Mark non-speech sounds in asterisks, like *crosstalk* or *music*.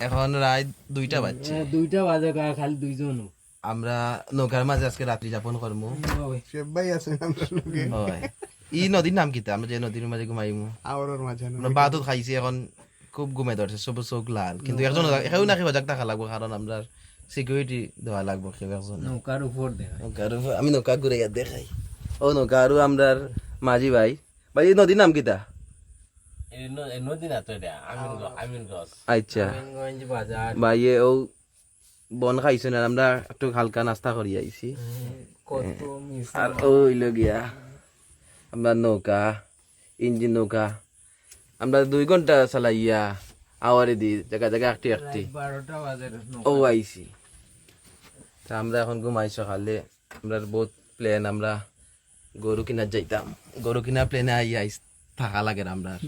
এখন রাত দুইটা বাজছে। হ্যাঁ, দুইটা বাজে খালি দুইজন আমরা নৌকার মাঝে আজকে রাত্রি যাপন করব আছে আমরা হয় ই নদীর নাম কিতা আমরা যে নদীর মাঝে ঘুমাইমু। মাঝে আমরা বাদত খাইছি এখন খুব ঘুমাই ধরছে সব চোখ লাল। কিন্তু একজন একেও নাকি সজাগ থাকা লাগবো কারণ আমরা সিকিউরিটি দেওয়া লাগবো কেউ একজন। নৌকার উপর নৌকার উপর- আমি নৌকা ঘুরে দেখাই। ও নৌকা আর আমরার মাঝি ভাই। ভাই এই নদীর নাম কিতা নদী না তো এটা আমিন আমিন গছ আচ্ছা গঞ্জ বাজার ও বন খাইছো না আমরা একটু হালকা নাস্তা করি আইছি আর আমরা নৌকা ইঞ্জিন নৌকা আমরা দুই ঘণ্টা চালাইয়া আওয়ারে দি জায়গা জায়গা একটি একটি ও আইছি তা আমরা এখন ঘুমাই সকালে আমরা বহুত প্ল্যান আমরা গরু কিনার যাইতাম গরু কিনার প্লেনে আইয়া আইস থাকা লাগে আমরা *laughs*